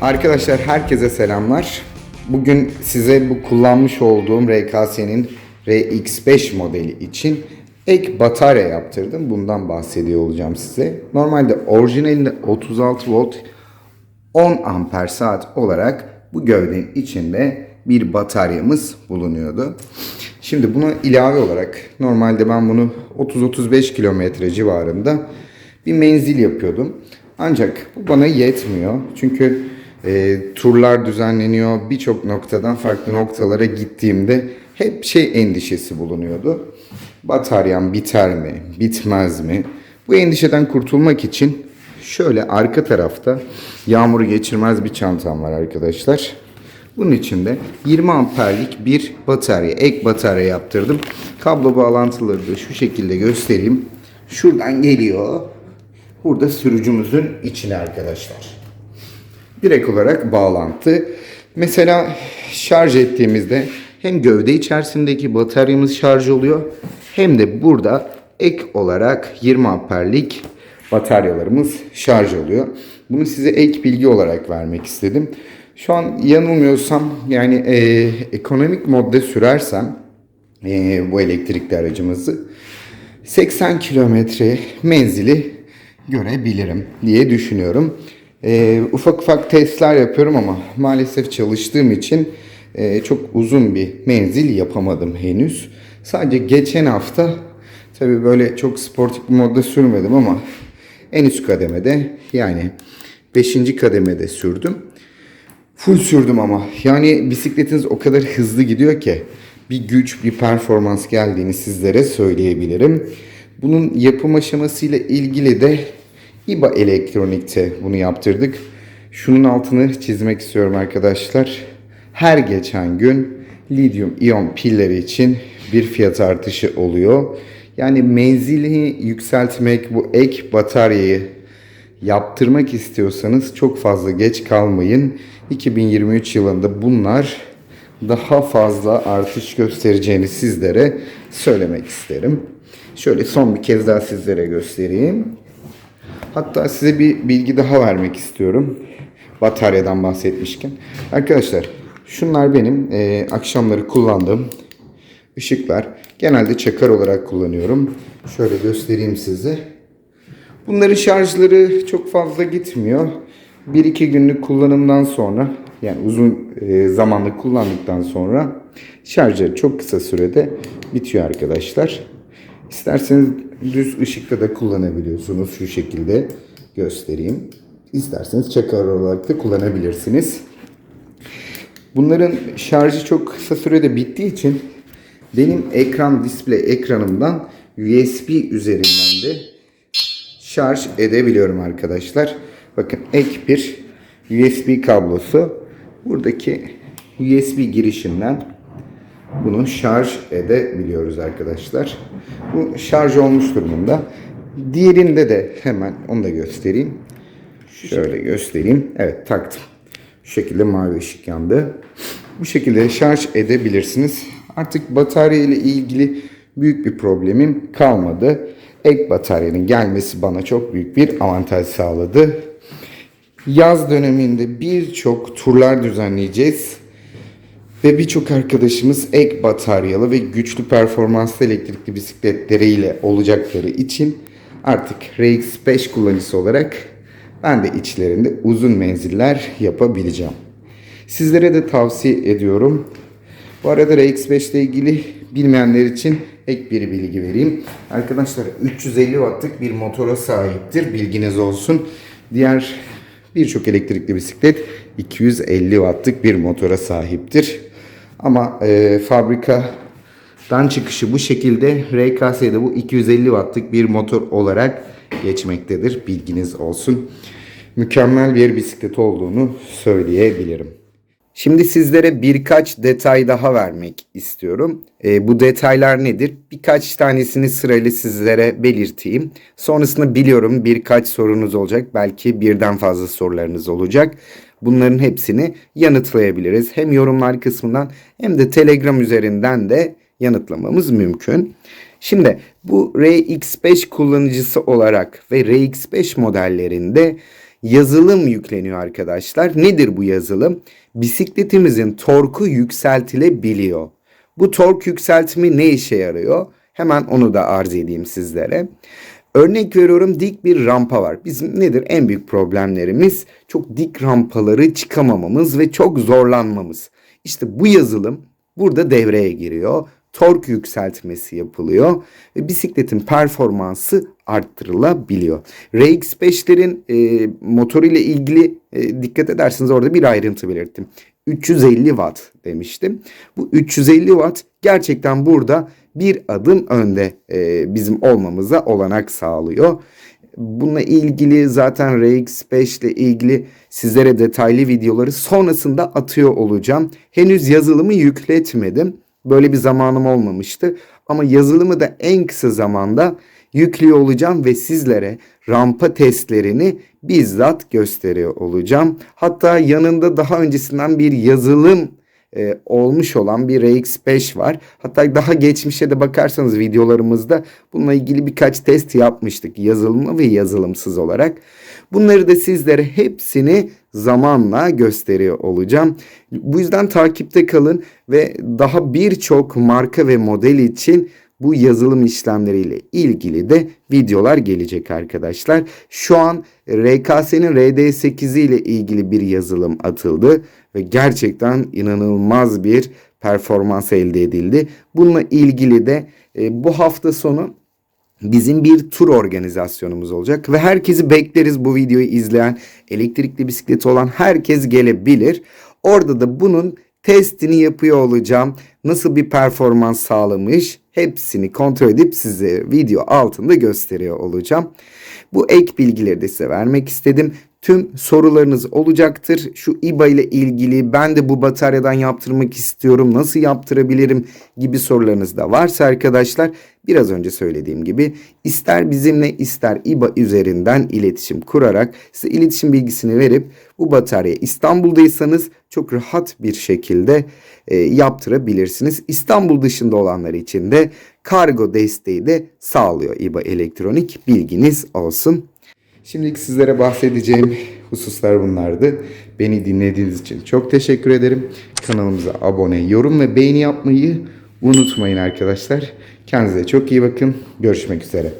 Arkadaşlar herkese selamlar. Bugün size bu kullanmış olduğum RKS'nin RX5 modeli için ek batarya yaptırdım. Bundan bahsediyor olacağım size. Normalde orijinalinde 36 volt 10 amper saat olarak bu gövdenin içinde bir bataryamız bulunuyordu. Şimdi buna ilave olarak normalde ben bunu 30-35 kilometre civarında bir menzil yapıyordum. Ancak bu bana yetmiyor. Çünkü e, turlar düzenleniyor. Birçok noktadan farklı noktalara gittiğimde hep şey endişesi bulunuyordu. Bataryam biter mi, bitmez mi? Bu endişeden kurtulmak için şöyle arka tarafta yağmuru geçirmez bir çantam var arkadaşlar. Bunun içinde 20 amperlik bir batarya, ek batarya yaptırdım. Kablo bağlantıları da şu şekilde göstereyim. Şuradan geliyor. Burada sürücümüzün içine arkadaşlar. Direkt olarak bağlantı. Mesela şarj ettiğimizde hem gövde içerisindeki bataryamız şarj oluyor hem de burada ek olarak 20 amperlik bataryalarımız şarj oluyor. Bunu size ek bilgi olarak vermek istedim. Şu an yanılmıyorsam yani e, ekonomik modda sürersem e, bu elektrikli aracımızı 80 kilometre menzili görebilirim diye düşünüyorum. E, ufak ufak testler yapıyorum ama maalesef çalıştığım için e, çok uzun bir menzil yapamadım henüz. Sadece geçen hafta tabi böyle çok sportif bir modda sürmedim ama en üst kademede yani 5. kademede sürdüm. Full sürdüm ama. Yani bisikletiniz o kadar hızlı gidiyor ki bir güç, bir performans geldiğini sizlere söyleyebilirim. Bunun yapım aşamasıyla ilgili de İBA Elektronik'te bunu yaptırdık. Şunun altını çizmek istiyorum arkadaşlar. Her geçen gün lityum iyon pilleri için bir fiyat artışı oluyor. Yani menzili yükseltmek, bu ek bataryayı yaptırmak istiyorsanız çok fazla geç kalmayın. 2023 yılında bunlar daha fazla artış göstereceğini sizlere söylemek isterim. Şöyle son bir kez daha sizlere göstereyim. Hatta size bir bilgi daha vermek istiyorum. Bataryadan bahsetmişken. Arkadaşlar şunlar benim e, akşamları kullandığım ışıklar. Genelde çakar olarak kullanıyorum. Şöyle göstereyim size. Bunların şarjları çok fazla gitmiyor. 1-2 günlük kullanımdan sonra yani uzun e, zamanlı kullandıktan sonra şarjları çok kısa sürede bitiyor arkadaşlar. İsterseniz düz ışıkta da kullanabiliyorsunuz. Şu şekilde göstereyim. İsterseniz çakar olarak da kullanabilirsiniz. Bunların şarjı çok kısa sürede bittiği için benim ekran display ekranımdan USB üzerinden de şarj edebiliyorum arkadaşlar. Bakın ek bir USB kablosu. Buradaki USB girişinden bunu şarj edebiliyoruz arkadaşlar. Bu şarj olmuş durumunda. Diğerinde de hemen onu da göstereyim. Şöyle göstereyim. Evet taktım. Şu şekilde mavi ışık yandı. Bu şekilde şarj edebilirsiniz. Artık batarya ile ilgili büyük bir problemim kalmadı. Ek bataryanın gelmesi bana çok büyük bir avantaj sağladı. Yaz döneminde birçok turlar düzenleyeceğiz. Ve birçok arkadaşımız ek bataryalı ve güçlü performanslı elektrikli bisikletleriyle olacakları için artık RX5 kullanıcısı olarak ben de içlerinde uzun menziller yapabileceğim. Sizlere de tavsiye ediyorum. Bu arada RX5 ile ilgili bilmeyenler için ek bir bilgi vereyim. Arkadaşlar 350 wattlık bir motora sahiptir. Bilginiz olsun. Diğer birçok elektrikli bisiklet 250 wattlık bir motora sahiptir. Ama e, fabrikadan çıkışı bu şekilde RKS'de bu 250 wattlık bir motor olarak geçmektedir. Bilginiz olsun. Mükemmel bir bisiklet olduğunu söyleyebilirim. Şimdi sizlere birkaç detay daha vermek istiyorum. E, bu detaylar nedir? Birkaç tanesini sırayla sizlere belirteyim. Sonrasında biliyorum birkaç sorunuz olacak. Belki birden fazla sorularınız olacak. Bunların hepsini yanıtlayabiliriz. Hem yorumlar kısmından hem de Telegram üzerinden de yanıtlamamız mümkün. Şimdi bu RX5 kullanıcısı olarak ve RX5 modellerinde yazılım yükleniyor arkadaşlar. Nedir bu yazılım? Bisikletimizin torku yükseltilebiliyor. Bu tork yükseltimi ne işe yarıyor? Hemen onu da arz edeyim sizlere. Örnek veriyorum dik bir rampa var. Bizim nedir en büyük problemlerimiz? Çok dik rampaları çıkamamamız ve çok zorlanmamız. İşte bu yazılım burada devreye giriyor. Tork yükseltmesi yapılıyor ve bisikletin performansı arttırılabiliyor. RX5'lerin e, motoru ile ilgili e, dikkat ederseniz orada bir ayrıntı belirttim. 350 watt demiştim. Bu 350 watt gerçekten burada bir adım önde e, bizim olmamıza olanak sağlıyor. Bununla ilgili zaten RX5 ile ilgili sizlere detaylı videoları sonrasında atıyor olacağım. Henüz yazılımı yükletmedim. Böyle bir zamanım olmamıştı. Ama yazılımı da en kısa zamanda yüklüyor olacağım ve sizlere rampa testlerini bizzat gösteriyor olacağım. Hatta yanında daha öncesinden bir yazılım e, olmuş olan bir RX5 var. Hatta daha geçmişe de bakarsanız videolarımızda bununla ilgili birkaç test yapmıştık yazılımlı ve yazılımsız olarak. Bunları da sizlere hepsini zamanla gösteriyor olacağım. Bu yüzden takipte kalın ve daha birçok marka ve model için bu yazılım işlemleriyle ilgili de videolar gelecek arkadaşlar. Şu an RKS'nin RD8 ile ilgili bir yazılım atıldı ve gerçekten inanılmaz bir performans elde edildi. Bununla ilgili de e, bu hafta sonu bizim bir tur organizasyonumuz olacak ve herkesi bekleriz bu videoyu izleyen elektrikli bisikleti olan herkes gelebilir. Orada da bunun testini yapıyor olacağım. Nasıl bir performans sağlamış hepsini kontrol edip size video altında gösteriyor olacağım. Bu ek bilgileri de size vermek istedim. Tüm sorularınız olacaktır. Şu IBA ile ilgili ben de bu bataryadan yaptırmak istiyorum. Nasıl yaptırabilirim gibi sorularınız da varsa arkadaşlar biraz önce söylediğim gibi ister bizimle ister IBA üzerinden iletişim kurarak size iletişim bilgisini verip bu batarya İstanbul'daysanız çok rahat bir şekilde e, yaptırabilirsiniz. İstanbul dışında olanlar için de kargo desteği de sağlıyor İBA Elektronik. Bilginiz olsun. Şimdilik sizlere bahsedeceğim hususlar bunlardı. Beni dinlediğiniz için çok teşekkür ederim. Kanalımıza abone, yorum ve beğeni yapmayı unutmayın arkadaşlar. Kendinize çok iyi bakın. Görüşmek üzere.